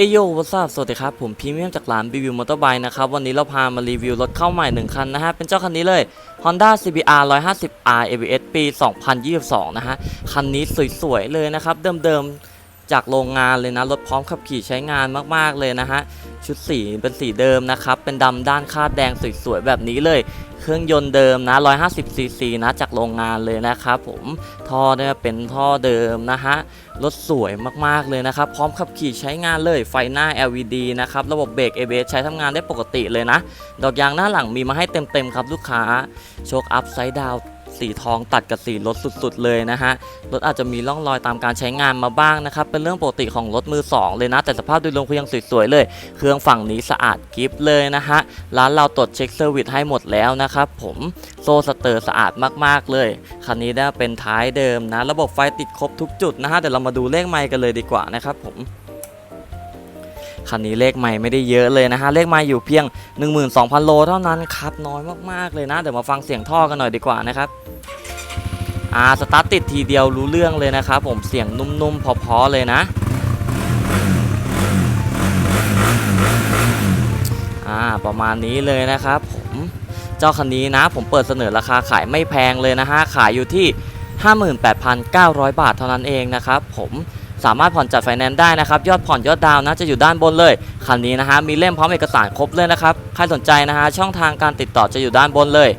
เอโยวัสสวัสดีครับ ผมพีเมียมจากร้านบีวิวมอเตอร์ไบค์นะครับ วันนี้เราพามารีวิวรถเข้าใหม่ 1 คันนะฮะ เป็นเจ้าคันนี้เลย Honda CBR 150R ABS ปี 2022 นะฮะ คันนี้สวย ๆ เลยนะครับ เดิม ๆ จากโรงงานเลยนะรถพร้อมขับขี่ใช้งานมากๆเลยนะฮะชุดสีเป็นสีเดิมนะครับเป็นดำด้านคาดแดงสวยๆแบบนี้เลย เครื่องยนต์เดิมนะ 150cc นะจากโรงงานเลยนะครับผมท่อเนี่ยเป็นท่อเดิมนะฮะรถสวยมากๆเลยนะครับ พร้อมขับขี่ใช้งานเลยไฟหน้า LED นะครับ ระบบเบรก ABS ใช้ทำงานได้ปกติเลยนะ ดอกยางหน้าหลังมีมาให้เต็มๆครับลูกค้าโชคอัพไซด์ดาว สีทองตัดกับสีรถสุดๆเลยนะฮะรถอาจจะมีร่องรอยตามการใช้งานมาบ้างนะครับเป็นเรื่องปกติของรถมือ 2 เลยนะ แต่สภาพโดยรวมคือยังสวยๆเลย เครื่องฝั่งนี้สะอาดกริฟเลยนะฮะร้านเราตรวจเช็คเซอร์วิสให้หมดแล้วนะครับผมโซ่สเตอร์สะอาดมากๆเลยคันนี้ได้เป็นท้ายเดิมนะ ระบบไฟติดครบทุกจุดนะฮะเดี๋ยวเรามาดูเลขไมค์กันเลยดีกว่านะครับผม คันนี้เลขไมค์ไม่ได้เยอะเลยนะฮะเลขไมค์อยู่เพียง 12,000 โลเท่านั้นครับน้อยมากๆเลยนะเดี๋ยวมาฟังเสียงท่อกันหน่อยดีกว่านะครับอ่าสตาร์ทติดทีเดียวรู้เรื่องเลยนะครับผมเสียงนุ่มๆพอๆเลยนะอ่าประมาณนี้เลยนะครับผมเจ้าคันนี้นะ ผมเปิดเสนอราคาขายไม่แพงเลยนะฮะขายอยู่ที่ 58,900 บาทเท่านั้นเองนะครับผม สามารถผ่อนจัดไฟแนนซ์ได้นะครับ ยอดผ่อนยอดดาวน์นะจะอยู่ด้านบนเลย คันนี้นะฮะมีเล่มพร้อมเอกสารครบเลยนะครับ ใครสนใจนะฮะช่องทางการติดต่อจะอยู่ด้านบนเลย